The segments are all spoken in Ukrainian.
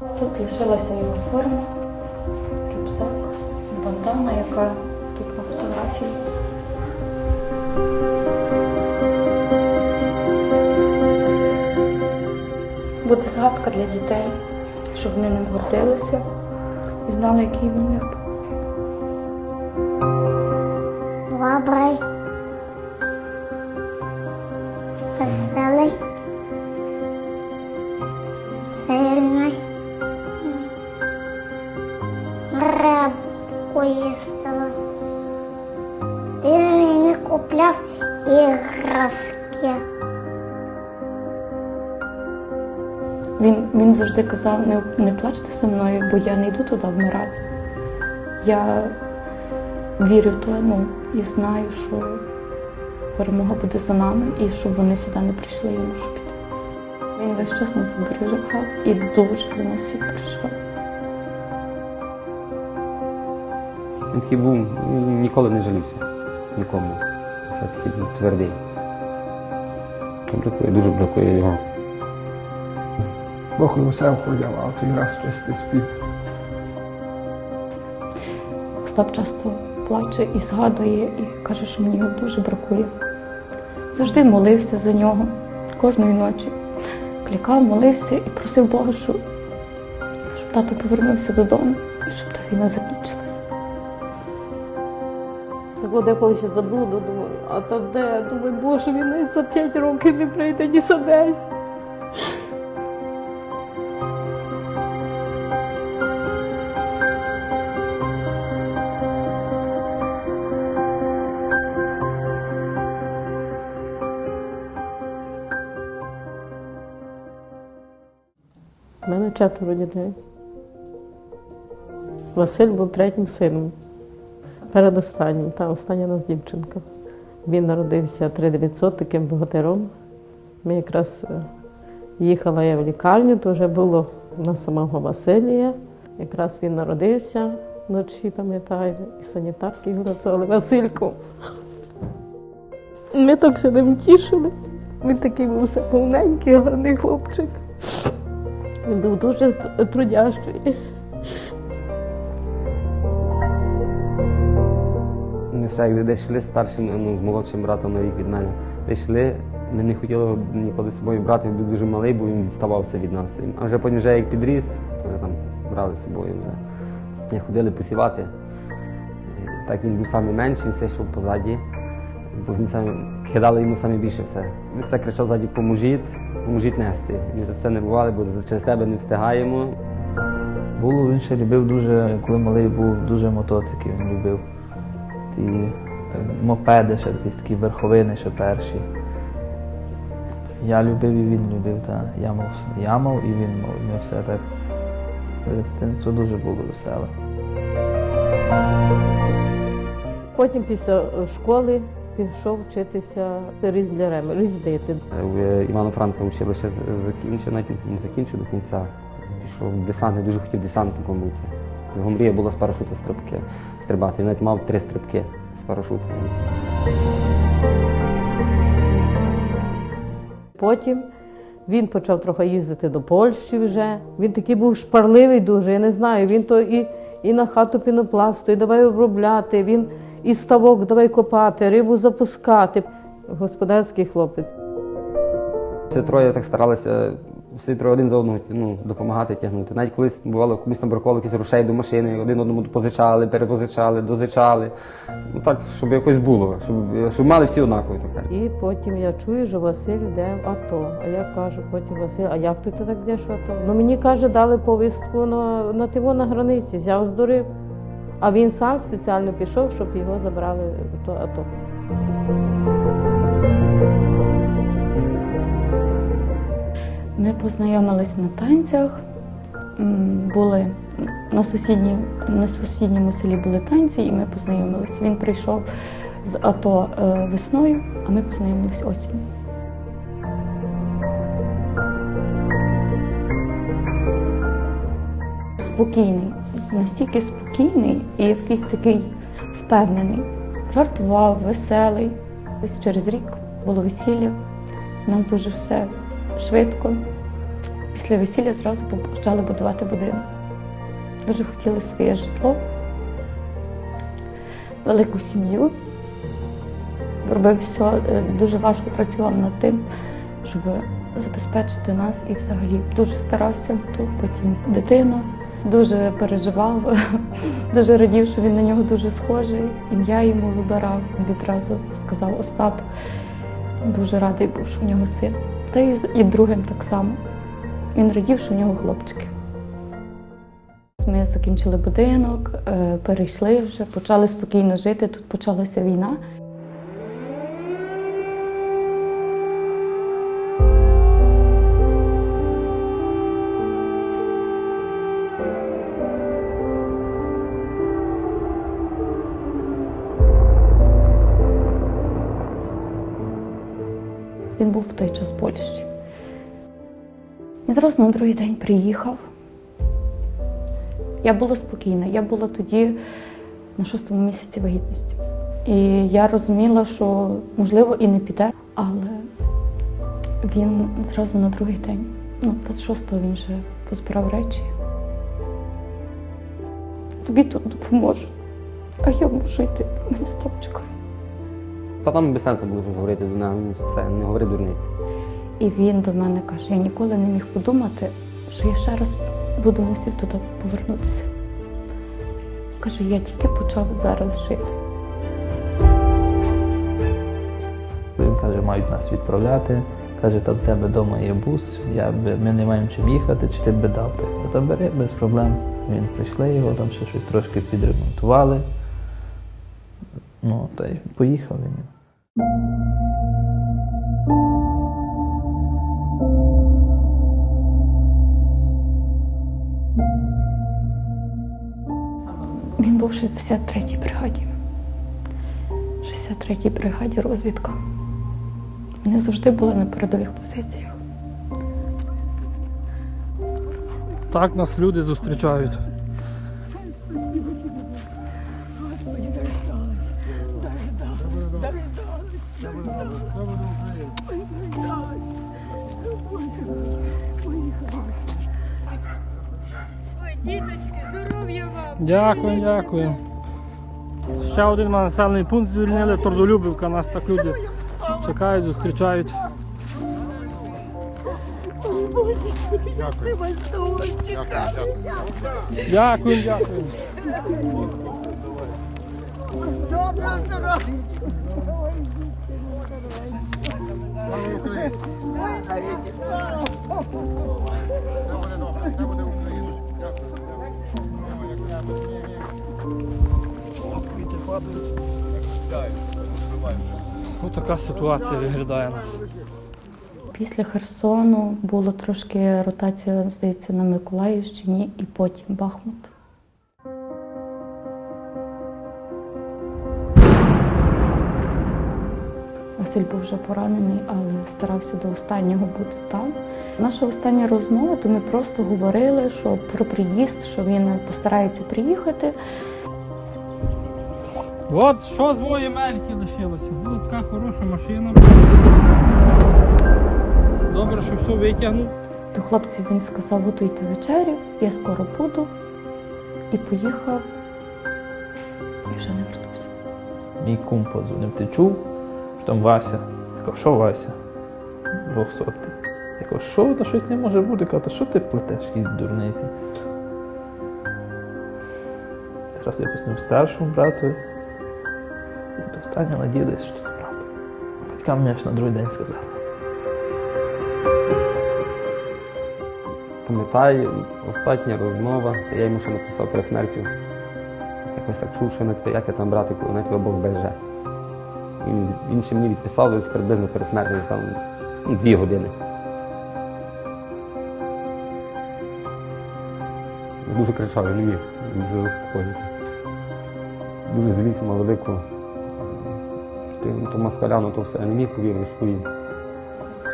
Тут лишилася його форма, рюкзак, бандана, яка тут на фотографії. Буде згадка для дітей, щоб вони ним гордилися і знали, який він не був. Добрий. Завжди казав, не, не плачте зі мною, бо я не йду туди вмирати. Я вірю тому і знаю, що перемога буде за нами і щоб вони сюди не прийшли, я мушу піти. Він весь час нас оберігав і дуже за нас всіх переживав. Він такий був, ніколи не жалівся нікому. Все такий був твердий. Бракує, дуже бракує його. Бог йому все охороняв, а той раз щось не спів. Остап часто плаче і згадує, і каже, що мені його дуже бракує. Завжди молився за нього кожної ночі. Клікав, молився і просив Бога, щоб, щоб тато повернувся додому і щоб та війна закінчилася. Так я ще забуду, думаю, а та де? Думаю, боже, він навіть за 5 років не прийде, ні за У мене четверо дітей. Василь був третім сином. Передостаннім, та остання у нас дівчинка. Він народився 3900 таким богатиром. Ми якраз е, їхала я в лікарню, то вже було на самого Василія. Якраз він народився вночі, пам'ятаю, і санітарки його назвали Василько. Ми так себе тішили. Він такий був все повненький, гарний хлопчик. Він був дуже трудящий. Ми все, десь йшли з старшим, ну, з молодшим братом на рік від мене. Десь йшли, ми не хотіли ніколи з собою брати, він був дуже малий, бо він відставався від нас. А вже потім, вже як підріс, то вже там брали з собою вже. І ходили посівати. Так він був самий менший, він все йшов позаді, бо він сам кидали йому саме більше все. Він все кричав ззаді, поможіть, поможіть нести. Він за все нервували, бо через тебе не встигаємо. Було він ще любив дуже, коли малий був, дуже мотоцикли він любив. Ті е, мопеди, ще якісь такі верховини ще перші. Я любив і він любив, та я мав, я мав і він мав. І ми все так. Дитинство дуже було веселе. Потім після е, школи пішов вчитися різблярем, різбити. В Івано-Франка училище закінчив, навіть не закінчив до кінця. Пішов в десант, я дуже хотів десантником бути. Його мрія була з парашута стрибки, стрибати. Він навіть мав три стрибки з парашутом. Потім він почав трохи їздити до Польщі вже. Він такий був шпарливий дуже, я не знаю. Він то і, і на хату пінопласту, і давай обробляти, він і ставок давай копати, рибу запускати. Господарський хлопець. Всі троє так старалися, всі троє один за одного ну, допомагати тягнути. Навіть колись бувало, комусь там бракувало якісь грошей до машини, один одному позичали, перепозичали, дозичали. Ну так, щоб якось було, щоб, щоб мали всі однаково. Так. І потім я чую, що Василь йде в АТО. А я кажу, потім Василь, а як ти так йдеш в АТО? Ну мені каже, дали повістку на, на тиво на границі, взяв здурив. А він сам спеціально пішов, щоб його забрали в то АТО. Ми познайомились на танцях, були на, сусідній, на сусідньому селі були танці, і ми познайомились. Він прийшов з АТО е, весною, а ми познайомились осінню. Спокійний, настільки спокійний і якийсь такий впевнений. Жартував, веселий. Десь через рік було весілля. У нас дуже все швидко. Після весілля зразу почали будувати будинок. Дуже хотіли своє житло, велику сім'ю. Робив все, дуже важко працював над тим, щоб забезпечити нас і взагалі дуже старався. Тут потім дитина, дуже переживав, дуже радів, що він на нього дуже схожий. Ім'я йому вибирав. Відразу сказав Остап. Дуже радий був, що в нього син. Та і, і другим так само. Він радів, що в нього хлопчики. Ми закінчили будинок, е, перейшли вже, почали спокійно жити. Тут почалася війна. Той час Польщі. Він зразу на другий день приїхав. Я була спокійна, я була тоді на шостому місяці вагітності. І я розуміла, що можливо і не піде, але він зразу на другий день, ну, 26-го він вже позбирав речі. Тобі тут допоможу, а я можу йти, мене там чекає. Та там без сенсу було щось говорити до нього, все, не говори дурниці. І він до мене каже: я ніколи не міг подумати, що я ще раз буду мусив туди повернутися. Каже, я тільки почав зараз жити. Він каже, мають нас відправляти. Каже, там в тебе вдома є бус, я би, ми не маємо чим їхати, чи ти б дав? Ну, бери без проблем. Він прийшли його, там ще щось трошки підремонтували. Ну, та й поїхав він. Він був в 63-й бригаді. В 63-й бригаді розвідка. Вони завжди були на передових позиціях. Так нас люди зустрічають. Діточки, здоров'я вам! Дякую, дякую. Ще один населений пункт звільнили, Тордолюбівка. Нас так люди чекають, зустрічають. Дякую, дякую. Ось така ситуація виглядає нас. Після Херсону було трошки ротація, здається, на Миколаївщині і потім Бахмут. Василь був вже поранений, але старався до останнього бути там. Наша остання розмова, то ми просто говорили, що про приїзд, що він постарається приїхати. От що з моєї мельки лишилося. Була така хороша машина. Добре, що все витягнув. До хлопців він сказав, готуйте вечерю, я скоро буду. І поїхав, і вже не вернувся. Мій кум позвонив, ти чув? Що там Вася. Я кажу, що Вася? Двохсотий. Я кажу, що, та щось не може бути. Я кажу, що ти плетеш якісь дурниці? Зараз я поснув старшому брату. І до надіялись, що це правда. Батькам мені аж на другий день сказали. Пам'ятаю, остання розмова, я йому ще написав перед смертю. Якось так чув, що на тебе, як я там братику, на тебе Бог береже. Він, він ще мені відписав десь приблизно перед смертю, там ну, дві години. Дуже кричав, я не міг дуже заспокоїти. Дуже злість велику. Ти, ну, то москаляну, то все, я не міг повірити, що він.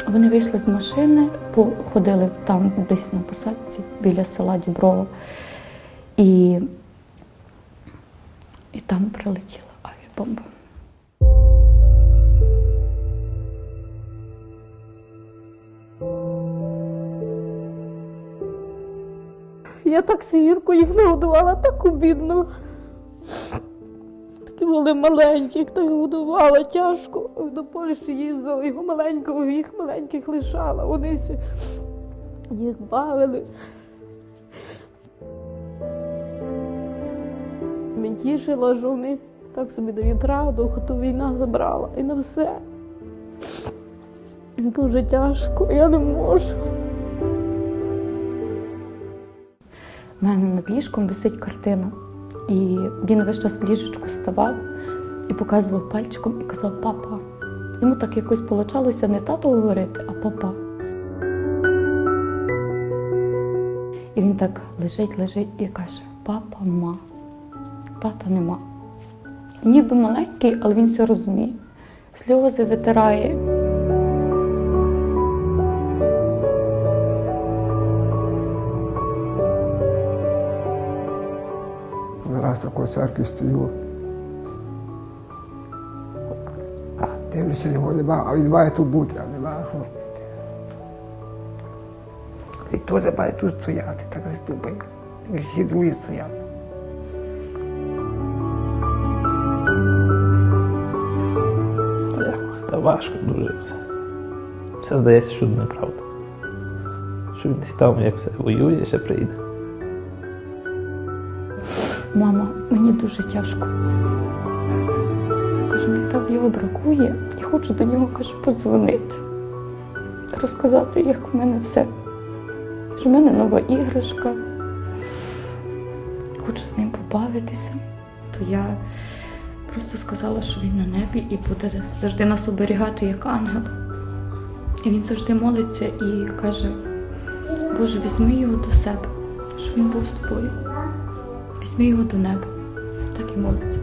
Вони вийшли з машини, походили там десь на посадці біля села Діброва. І, і там прилетіла авіабомба. Я так сигірку їх нагодувала, так обідно. Маленькі, їх так годувала тяжко. До Польщі їздила, його маленького, їх маленьких лишала. Вони всі їх бавили. Мені тішила, що так собі дають раду, хто війна забрала і на все. Дуже тяжко, я не можу. У мене над ліжком висить картина. І він весь час в ліжечку ставав і показував пальчиком і казав папа. Йому так якось получалося не тато говорити, а папа. І він так лежить, лежить і каже: Папа, ма, тата нема. Ніби маленький, але він все розуміє. Сльози витирає. Церкві стою. Дивлюся, його нема, а він має тут бути, а нема що робити. Він теж має тут стояти, так думаю. Всі другі стоять. Та? Важко дуже все. Все здається, що неправда. Що він там, як все воює, ще прийде. Мама, мені дуже тяжко. Кажу, мені так його бракує і хочу до нього каже, подзвонити, розказати, як в мене все. Що в мене нова іграшка. Хочу з ним побавитися. То я просто сказала, що він на небі і буде завжди нас оберігати як ангел. І він завжди молиться і каже: Боже, візьми його до себе, щоб він був з тобою. Візьми його до неба. Так і молиться.